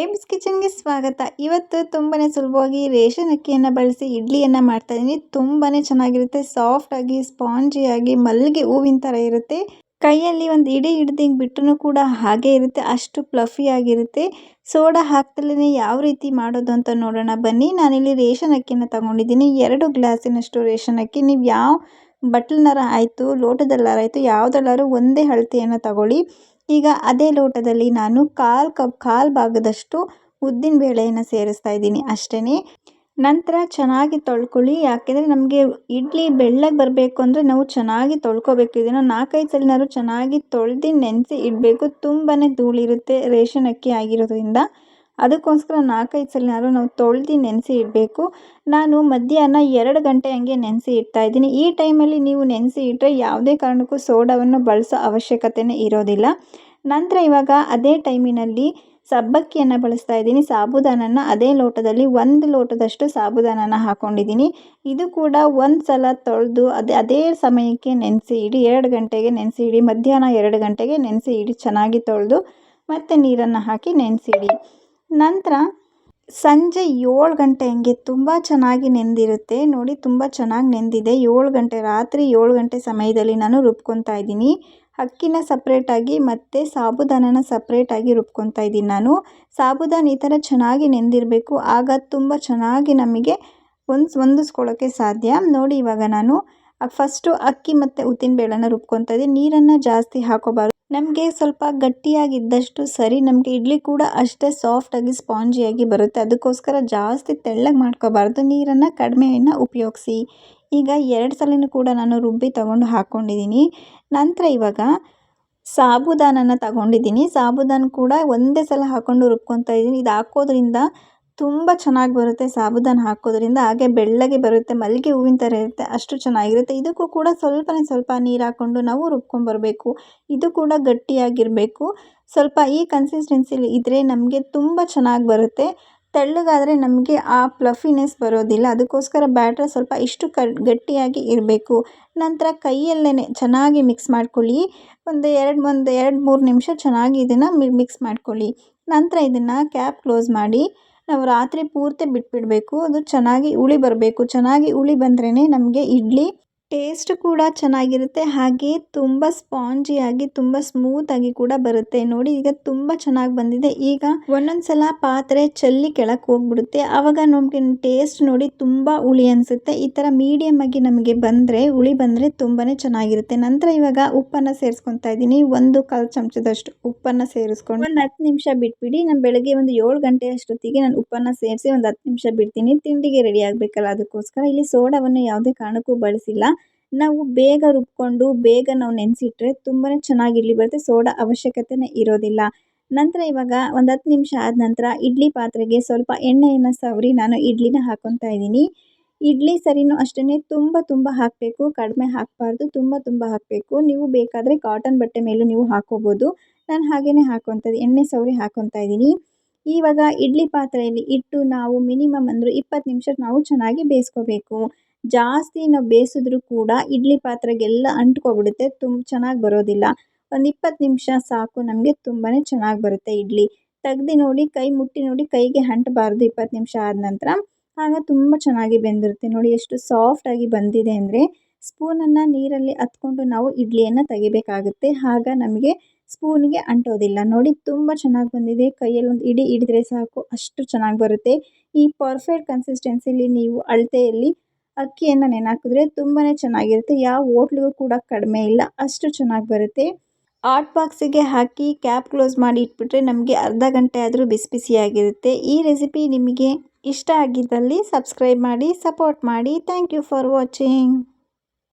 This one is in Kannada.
ಏಮ್ಸ್ ಕಿಚನ್ಗೆ ಸ್ವಾಗತ. ಇವತ್ತು ತುಂಬಾ ಸುಲಭವಾಗಿ ರೇಷನ್ ಅಕ್ಕಿಯನ್ನು ಬಳಸಿ ಇಡ್ಲಿಯನ್ನು ಮಾಡ್ತಾ ಇದ್ದೀನಿ ತುಂಬಾ ಚೆನ್ನಾಗಿರುತ್ತೆ. ಸಾಫ್ಟಾಗಿ, ಸ್ಪಾಂಜಿಯಾಗಿ ಮಲ್ಲಿಗೆ ಹೂವಿನ ಥರ ಇರುತ್ತೆ. ಕೈಯಲ್ಲಿ ಒಂದು ಇಡಿ ಹಿಡ್ದಿಂಗೆ ಬಿಟ್ಟರೂ ಕೂಡ ಹಾಗೆ ಇರುತ್ತೆ. ಅಷ್ಟು ಆಗಿರುತ್ತೆ. ಸೋಡಾ ಹಾಕ್ತಲೇ ಯಾವ ರೀತಿ ಮಾಡೋದು ಅಂತ ನೋಡೋಣ. ಬನ್ನಿ, ನಾನಿಲ್ಲಿ ರೇಷನ್ ಅಕ್ಕಿನ ತಗೊಂಡಿದ್ದೀನಿ. ಎರಡು ಗ್ಲಾಸಿನಷ್ಟು ರೇಷನ್ ಅಕ್ಕಿ. ನೀವು ಯಾವ ಬಟ್ಲನಾರ ಆಯಿತು ಲೋಟದಲ್ಲಾರ ಆಯಿತು ಯಾವುದಲ್ಲಾರು ಒಂದೇ ಅಳತೆಯನ್ನು ತಗೊಳ್ಳಿ. ಈಗ ಅದೇ ಲೋಟದಲ್ಲಿ ನಾನು ಕಾಲು ಕಪ್, ಕಾಲು ಭಾಗದಷ್ಟು ಉದ್ದಿನ ಬೇಳೆಯನ್ನು ಸೇರಿಸ್ತಾ ಇದ್ದೀನಿ ಅಷ್ಟೇ ನಂತರ ಚೆನ್ನಾಗಿ ತೊಳ್ಕೊಳ್ಳಿ, ಯಾಕೆಂದರೆ ನಮಗೆ ಇಡ್ಲಿ ಬೆಳ್ಳಗೆ ಬರಬೇಕು ಅಂದರೆ ನಾವು ಚೆನ್ನಾಗಿ ತೊಳ್ಕೊಬೇಕು. ಇದನ್ನು ನಾಲ್ಕೈದು ಸಲನಾದ್ರು ಚೆನ್ನಾಗಿ ತೊಳ್ದು ನೆನೆಸಿ ಇಡಬೇಕು. ತುಂಬಾ ಧೂಳಿರುತ್ತೆ, ರೇಷನ್ ಅಕ್ಕಿ ಆಗಿರೋದ್ರಿಂದ. ಅದಕ್ಕೋಸ್ಕರ ನಾಲ್ಕೈದು ಸಲನಾದ್ರು ನಾವು ತೊಳ್ದು ನೆನೆಸಿ ಇಡಬೇಕು. ನಾನು ಮಧ್ಯಾಹ್ನ ಎರಡು ಗಂಟೆ ಹಂಗೆ ನೆನೆಸಿ ಇಡ್ತಾ ಇದ್ದೀನಿ. ಈ ಟೈಮಲ್ಲಿ ನೀವು ನೆನೆಸಿ ಇಟ್ಟರೆ ಯಾವುದೇ ಕಾರಣಕ್ಕೂ ಸೋಡಾವನ್ನು ಬಳಸೋ ಅವಶ್ಯಕತೆಯೇ ಇರೋದಿಲ್ಲ. ನಂತರ ಇವಾಗ ಅದೇ ಟೈಮಿನಲ್ಲಿ ಸಬ್ಬಕ್ಕಿಯನ್ನು ಬಳಸ್ತಾ ಇದ್ದೀನಿ. ಸಾಬುದಾನನ ಅದೇ ಲೋಟದಲ್ಲಿ ಒಂದು ಲೋಟದಷ್ಟು ಸಾಬುದಾನನ ಹಾಕ್ಕೊಂಡಿದ್ದೀನಿ ಇದು ಕೂಡ ಒಂದು ಸಲ ತೊಳೆದು ಅದೇ ಅದೇ ಸಮಯಕ್ಕೆ ನೆನೆಸಿ ಇಡಿ. ಎರಡು ಗಂಟೆಗೆ ನೆನೆಸಿ ಇಡಿ. ಮಧ್ಯಾಹ್ನ ಎರಡು ಗಂಟೆಗೆ ನೆನೆಸಿ ಇಡಿ. ಚೆನ್ನಾಗಿ ತೊಳೆದು ಮತ್ತು ನೀರನ್ನು ಹಾಕಿ ನೆನೆಸಿಡಿ. ನಂತರ ಸಂಜೆ ಏಳು ಗಂಟೆ ಹಂಗೆ ತುಂಬ ಚೆನ್ನಾಗಿ ನೆಂದಿರುತ್ತೆ. ನೋಡಿ ತುಂಬ ಚೆನ್ನಾಗಿ ನೆಂದಿದೆ. ಏಳು ಗಂಟೆ, ರಾತ್ರಿ ಏಳು ಗಂಟೆ ಸಮಯದಲ್ಲಿ ನಾನು ರುಬ್ಕೊತಾ ಇದ್ದೀನಿ. ಅಕ್ಕಿನ ಸಪ್ರೇಟಾಗಿ ಮತ್ತು ಸಾಬುದಾನನ ಸಪ್ರೇಟಾಗಿ ರುಬ್ಕೊತಾ ಇದ್ದೀನಿ ನಾನು. ಸಾಬುದಾನ ಈ ಥರ ಚೆನ್ನಾಗಿ ನೆಂದಿರಬೇಕು. ಆಗ ತುಂಬ ಚೆನ್ನಾಗಿ ನಮಗೆ ಹೊಂದ್ಸ್ ಹೊಂದಿಸ್ಕೊಳ್ಳೋಕ್ಕೆ ಸಾಧ್ಯ. ನೋಡಿ ಇವಾಗ ನಾನು ಫಸ್ಟು ಅಕ್ಕಿ ಮತ್ತು ಉದ್ದಿನಬೇಳೆನ ರುಬ್ಕೊತಾ ಇದ್ದೀನಿ ನೀರನ್ನು ಜಾಸ್ತಿ ಹಾಕೋಬಾರ್ದು. ನಮಗೆ ಸ್ವಲ್ಪ ಗಟ್ಟಿಯಾಗಿದ್ದಷ್ಟು ಸರಿ ನಮಗೆ ಇಡ್ಲಿ ಕೂಡ ಅಷ್ಟೇ ಸಾಫ್ಟಾಗಿ ಸ್ಪಾಂಜಿಯಾಗಿ ಬರುತ್ತೆ. ಅದಕ್ಕೋಸ್ಕರ ಜಾಸ್ತಿ ತೆಳ್ಳಗೆ ಮಾಡ್ಕೋಬಾರ್ದು. ನೀರನ್ನು ಕಡಿಮೆಯನ್ನು ಉಪಯೋಗಿಸಿ. ಈಗ ಎರಡು ಸಲನೂ ಕೂಡ ನಾನು ರುಬ್ಬಿ ತಗೊಂಡು ಹಾಕ್ಕೊಂಡಿದ್ದೀನಿ ನಂತರ ಇವಾಗ ಸಾಬುದಾನನ ತಗೊಂಡಿದ್ದೀನಿ ಸಾಬುದಾನ ಕೂಡ ಒಂದೇ ಸಲ ಹಾಕ್ಕೊಂಡು ರುಬ್ಕೊತಾ ಇದ್ದೀನಿ ಇದು ಹಾಕೋದ್ರಿಂದ ತುಂಬ ಚೆನ್ನಾಗಿ ಬರುತ್ತೆ ಸಾಬುದಾನ ಹಾಕೋದ್ರಿಂದ. ಹಾಗೆ ಬೆಳ್ಳಗೆ ಬರುತ್ತೆ, ಮಲ್ಲಿಗೆ ಹೂವಿನ ಥರ ಇರುತ್ತೆ, ಅಷ್ಟು ಚೆನ್ನಾಗಿರುತ್ತೆ. ಇದಕ್ಕೂ ಕೂಡ ಸ್ವಲ್ಪನೇ ಸ್ವಲ್ಪ ನೀರು ಹಾಕ್ಕೊಂಡು ನಾವು ರುಬ್ಕೊಂಬರಬೇಕು ಇದು ಕೂಡ ಗಟ್ಟಿಯಾಗಿರಬೇಕು. ಸ್ವಲ್ಪ ಈ ಕನ್ಸಿಸ್ಟೆನ್ಸಿಲಿ ಇದ್ದರೆ ನಮಗೆ ತುಂಬ ಚೆನ್ನಾಗಿ ಬರುತ್ತೆ. ತೆಳ್ಳಗಾದರೆ ನಮಗೆ ಆ ಪ್ಲಫಿನೆಸ್ ಬರೋದಿಲ್ಲ. ಅದಕ್ಕೋಸ್ಕರ ಬ್ಯಾಟ್ರ್ ಸ್ವಲ್ಪ ಇಷ್ಟು ಕ, ಗಟ್ಟಿಯಾಗಿ ಇರಬೇಕು. ನಂತರ ಕೈಯಲ್ಲೇ ಚೆನ್ನಾಗಿ ಮಿಕ್ಸ್ ಮಾಡ್ಕೊಳ್ಳಿ. ಒಂದು ಎರಡು ಒಂದು ಎರಡು, ಮೂರು ನಿಮಿಷ ಚೆನ್ನಾಗಿ ಇದನ್ನು ಮಿಕ್ಸ್ ಮಾಡ್ಕೊಳ್ಳಿ. ನಂತರ ಇದನ್ನು ಕ್ಯಾಪ್ ಕ್ಲೋಸ್ ಮಾಡಿ. ನಾವು ರಾತ್ರಿ ಪೂರ್ತಿ ಬಿಟ್ಬಿಡಬೇಕು ಅದು ಚೆನ್ನಾಗಿ ಉಳಿ ಬರಬೇಕು. ಚೆನ್ನಾಗಿ ಉಳಿ ಬಂದ್ರೇ ನಮಗೆ ಇಡ್ಲಿ ಟೇಸ್ಟ್ ಕೂಡ ಚೆನ್ನಾಗಿರುತ್ತೆ, ಹಾಗೆ ತುಂಬ ಸ್ಪಾಂಜಿಯಾಗಿ ತುಂಬ ಸ್ಮೂತಾಗಿ ಕೂಡ ಬರುತ್ತೆ. ನೋಡಿ, ಈಗ ತುಂಬ ಚೆನ್ನಾಗಿ ಬಂದಿದೆ. ಈಗ ಒಂದೊಂದ್ಸಲ ಪಾತ್ರೆ ಚಲ್ಲಿ ಕೆಳಕ್ಕೆ ಹೋಗ್ಬಿಡುತ್ತೆ. ಆವಾಗ ನಮಗೆ ಟೇಸ್ಟ್ ನೋಡಿ ತುಂಬ ಹುಳಿ ಅನಿಸುತ್ತೆ. ಈ ಥರ ಮೀಡಿಯಮ್ ಆಗಿ ನಮಗೆ ಬಂದರೆ, ಹುಳಿ ಬಂದರೆ ತುಂಬಾ ಚೆನ್ನಾಗಿರುತ್ತೆ. ನಂತರ ಇವಾಗ ಉಪ್ಪನ್ನು ಸೇರಿಸ್ಕೊತಾ ಇದ್ದೀನಿ. ಒಂದು ಕಾಲು ಚಮಚದಷ್ಟು ಉಪ್ಪನ್ನು ಸೇರಿಸ್ಕೊಂಡು ಒಂದು ಹತ್ತು ನಿಮಿಷ ಬಿಟ್ಬಿಡಿ. ನಾನು ಬೆಳಗ್ಗೆ ಒಂದು ಏಳು ಗಂಟೆ ಅಷ್ಟೊತ್ತಿಗೆ ನಾನು ಉಪ್ಪನ್ನು ಸೇರಿಸಿ ಒಂದು ಹತ್ತು ನಿಮಿಷ ಬಿಡ್ತೀನಿ. ತಿಂಡಿಗೆ ರೆಡಿ ಆಗಬೇಕಲ್ಲ, ಅದಕ್ಕೋಸ್ಕರ. ಇಲ್ಲಿ ಸೋಡಾವನ್ನು ಯಾವುದೇ ಕಾರಣಕ್ಕೂ ಬಳಸಿಲ್ಲ. ನಾವು ಬೇಗ ರುಬ್ಕೊಂಡು ಬೇಗ ನಾವು ನೆನೆಸಿಟ್ರೆ ತುಂಬಾ ಚೆನ್ನಾಗಿ ಇಡ್ಲಿ ಬರುತ್ತೆ. ಸೋಡಾ ಅವಶ್ಯಕತೆನೇ ಇರೋದಿಲ್ಲ. ನಂತರ ಇವಾಗ ಒಂದು ಹತ್ತು ನಿಮಿಷ ಆದ ನಂತರ ಇಡ್ಲಿ ಪಾತ್ರೆಗೆ ಸ್ವಲ್ಪ ಎಣ್ಣೆಯನ್ನು ಸವರಿ ನಾನು ಇಡ್ಲಿನ ಹಾಕ್ಕೊತಾ ಇದ್ದೀನಿ. ಇಡ್ಲಿ ಸರಿನೂ ಅಷ್ಟೇ ತುಂಬ ತುಂಬ ಹಾಕಬೇಕು. ಕಡಿಮೆ ಹಾಕಬಾರ್ದು. ತುಂಬ ತುಂಬ ಹಾಕಬೇಕು. ನೀವು ಬೇಕಾದರೆ ಕಾಟನ್ ಬಟ್ಟೆ ಮೇಲೂ ನೀವು ಹಾಕೋಬೋದು. ನಾನು ಹಾಗೆಯೇ ಹಾಕ್ಕೊತಾ ಎಣ್ಣೆ ಸವರಿ ಹಾಕ್ಕೊತಾ ಇದ್ದೀನಿ. ಇವಾಗ ಇಡ್ಲಿ ಪಾತ್ರೆಯಲ್ಲಿ ಇಟ್ಟು ನಾವು ಮಿನಿಮಮ್ ಅಂದರೂ ಇಪ್ಪತ್ತು ನಿಮಿಷ ನಾವು ಚೆನ್ನಾಗಿ ಬೇಯಿಸ್ಕೋಬೇಕು. ಜಾಸ್ತಿ ನಾವು ಬೇಯಿಸಿದ್ರೂ ಕೂಡ ಇಡ್ಲಿ ಪಾತ್ರೆಗೆಲ್ಲ ಅಂಟ್ಕೊಬಿಡುತ್ತೆ ತುಂಬ ಚೆನ್ನಾಗಿ ಬರೋದಿಲ್ಲ. ಒಂದು ಇಪ್ಪತ್ತು ನಿಮಿಷ ಸಾಕು, ನಮಗೆ ತುಂಬಾ ಚೆನ್ನಾಗಿ ಬರುತ್ತೆ ಇಡ್ಲಿ. ತೆಗ್ದು ನೋಡಿ, ಕೈ ಮುಟ್ಟಿ ನೋಡಿ, ಕೈಗೆ ಅಂಟಬಾರ್ದು ಇಪ್ಪತ್ತು ನಿಮಿಷ ಆದ ನಂತರ. ಆಗ ತುಂಬ ಚೆನ್ನಾಗಿ ಬೆಂದಿರುತ್ತೆ. ನೋಡಿ, ಎಷ್ಟು ಸಾಫ್ಟಾಗಿ ಬಂದಿದೆ ಅಂದರೆ ಸ್ಪೂನನ್ನು ನೀರಲ್ಲಿ ಹತ್ಕೊಂಡು ನಾವು ಇಡ್ಲಿಯನ್ನು ತೆಗಿಬೇಕಾಗುತ್ತೆ. ಆಗ ನಮಗೆ ಸ್ಪೂನಿಗೆ ಅಂಟೋದಿಲ್ಲ. ನೋಡಿ, ತುಂಬ ಚೆನ್ನಾಗಿ ಬಂದಿದೆ. ಕೈಯಲ್ಲಿ ಒಂದು ಇಡಿ ಹಿಡಿದ್ರೆ ಸಾಕು, ಅಷ್ಟು ಚೆನ್ನಾಗಿ ಬರುತ್ತೆ. ಈ ಪರ್ಫೆಕ್ಟ್ ಕನ್ಸಿಸ್ಟೆನ್ಸಿಲಿ ನೀವು ಅಳತೆಯಲ್ಲಿ ಅಕ್ಕಿಯನ್ನು ನೆನೆ ಹಾಕಿದ್ರೆ ತುಂಬಾ ಚೆನ್ನಾಗಿರುತ್ತೆ. ಯಾವ ಹೋಟ್ಲಿಗೂ ಕೂಡ ಕಡಿಮೆ ಇಲ್ಲ, ಅಷ್ಟು ಚೆನ್ನಾಗಿ ಬರುತ್ತೆ. ಆಟ್ ಬಾಕ್ಸಿಗೆ ಹಾಕಿ ಕ್ಯಾಪ್ ಕ್ಲೋಸ್ ಮಾಡಿ ಇಟ್ಬಿಟ್ರೆ ನಮಗೆ ಅರ್ಧ ಗಂಟೆ ಆದರೂ ಬಿಸಿ ಬಿಸಿಯಾಗಿರುತ್ತೆ. ಈ ರೆಸಿಪಿ ನಿಮಗೆ ಇಷ್ಟ ಆಗಿದ್ದಲ್ಲಿ ಸಬ್ಸ್ಕ್ರೈಬ್ ಮಾಡಿ, ಸಪೋರ್ಟ್ ಮಾಡಿ. Thank you for watching.